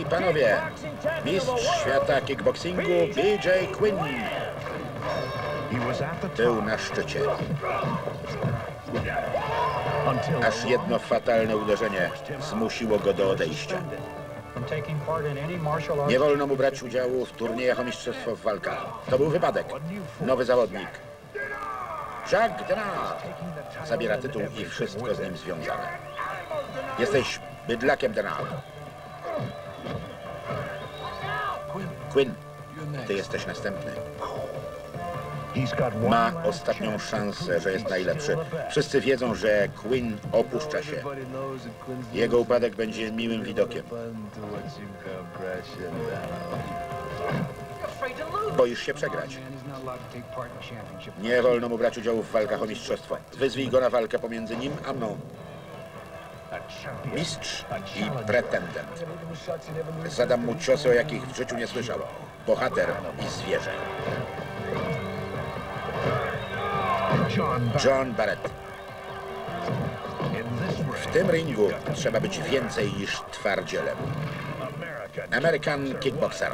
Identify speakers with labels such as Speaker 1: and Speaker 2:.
Speaker 1: i panowie, mistrz świata kickboxingu BJ Quinn był na szczycie. Aż jedno fatalne uderzenie zmusiło go do odejścia. Nie wolno mu brać udziału w turniejach o mistrzostwo w walkach. To był wypadek. Nowy zawodnik. Jacques Denard zabiera tytuł i wszystko z nim związane. Jesteś bydlakiem Denard. Quinn, ty jesteś następny. Ma ostatnią szansę, że jest najlepszy. Wszyscy wiedzą, że Quinn opuszcza się. Jego upadek będzie miłym widokiem. Boisz się przegrać. Nie wolno mu brać udziału w walkach o mistrzostwo. Wyzwij go na walkę pomiędzy nim a mną. Mistrz i pretendent. Zadam mu ciosy, o jakich w życiu nie słyszał. Bohater i zwierzę. John Barrett. W tym ringu trzeba być więcej niż twardzielem. American Kickboxer.